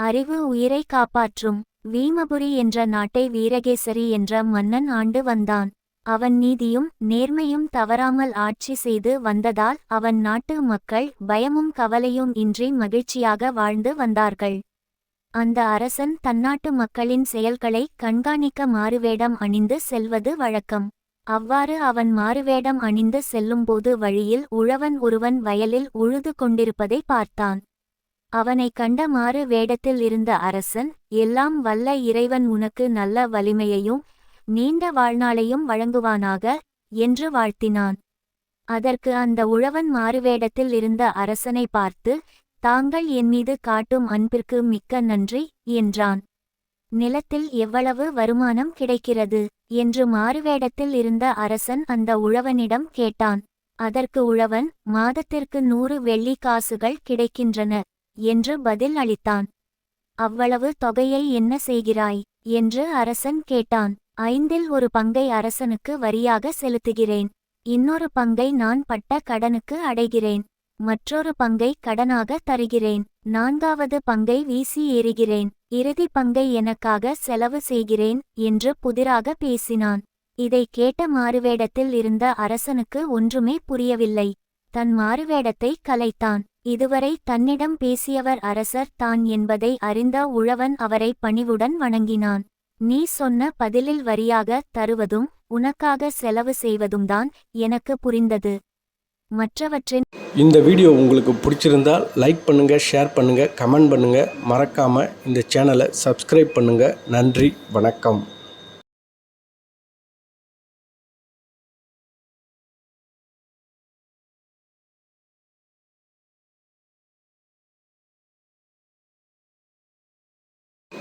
அறிவு உயிரை காப்பாற்றும் வீமபுரி என்ற நாட்டை வீரகேசரி என்ற மன்னன் ஆண்டு வந்தான். அவன் நீதியும் நேர்மையும் தவறாமல் ஆட்சி செய்து வந்ததால் அவன் நாட்டு மக்கள் பயமும் கவலையும் இன்றி மகிழ்ச்சியாக வாழ்ந்து வந்தார்கள். அந்த அரசன் தன்னாட்டு மக்களின் செயல்களை கண்காணிக்க மாறுவேடம் அணிந்து செல்வது வழக்கம். அவ்வாறு அவன் மாறுவேடம் அணிந்து செல்லும்போது வழியில் உழவன் ஒருவன் வயலில் உழுது கொண்டிருப்பதை பார்த்தான். அவனை கண்ட மாறு வேடத்தில் இருந்த அரசன் எல்லாம் வல்ல இறைவன் உனக்கு நல்ல வலிமையையும் நீண்ட வாழ்நாளையும் வழங்குவானாக என்று வாழ்த்தினான். அதற்கு அந்த உழவன் மாறுவேடத்தில் இருந்த அரசனை பார்த்து தாங்கள் என் மீது காட்டும் அன்பிற்கு மிக்க நன்றி என்றான். நிலத்தில் எவ்வளவு வருமானம் கிடைக்கிறது? என்று மாறுவேடத்தில் இருந்த அரசன் அந்த உழவனிடம் கேட்டான். அதற்கு உழவன் மாதத்திற்கு நூறு வெள்ளி காசுகள் கிடைக்கின்றன. என்று பதில் அளித்தான். அவ்வளவு தொகையை என்ன செய்கிறாய்? என்று அரசன் கேட்டான். ஐந்தில் ஒரு பங்கை அரசனுக்கு வரியாக செலுத்துகிறேன். இன்னொரு பங்கை நான் பட்ட கடனுக்கு அடைகிறேன். மற்றொரு பங்கை கடனாக தருகிறேன். நான்காவது பங்கை வீசி ஏறுகிறேன் இறுதி பங்கை எனக்காக செலவு செய்கிறேன் என்று புதிராக பேசினான். இதை கேட்ட மாறுவேடத்தில் இருந்த அரசனுக்கு ஒன்றுமே புரியவில்லை. தன் மாறுவேடத்தை கலைத்தான். இதுவரை தன்னிடம் பேசியவர் அரசர் தான் என்பதை அறிந்த உழவன் அவரை பணிவுடன் வணங்கினான். நீ சொன்ன பதிலில் வரியாக தருவதும் உனக்காக செலவு செய்வதும் தான் எனக்கு புரிந்தது. மற்றவற்றின் இந்த வீடியோ உங்களுக்கு பிடிச்சிருந்தால் லைக் பண்ணுங்கள் ஷேர் பண்ணுங்கள் கமெண்ட் பண்ணுங்கள் மறக்காமல் இந்த சேனலை சப்ஸ்கிரைப் பண்ணுங்கள் நன்றி வணக்கம்.